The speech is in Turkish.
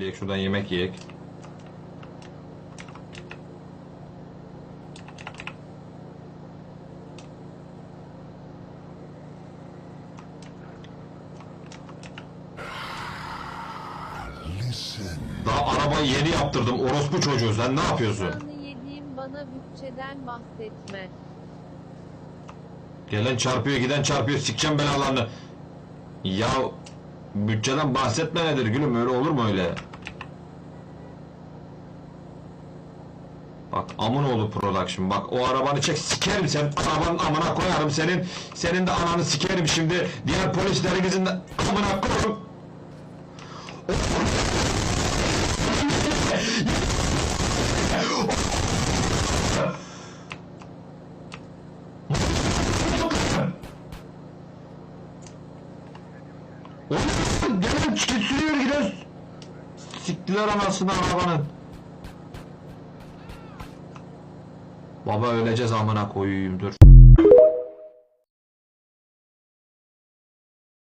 Yiyek şuradan yemek yiyek. Daha arabayı yeni yaptırdım. Orospu çocuğu sen ne yapıyorsun? Kanı yediğim bana bütçeden bahsetme. Gelen çarpıyor giden çarpıyor sikeceğim belalarını. Ya bütçeden bahsetme nedir gülüm? Öyle olur mu öyle? Bak Amunoğlu Production. Bak o arabanı çek sikerim sen. Arabanın amına koyarım senin. Senin de ananı sikerim şimdi. Diğer polislerimizin de amına koyarım. Oğlum çıkıp sürüyor gidiyoruz. Siktiler anasını arabanın. Baba öleceğiz amına koyayım dur.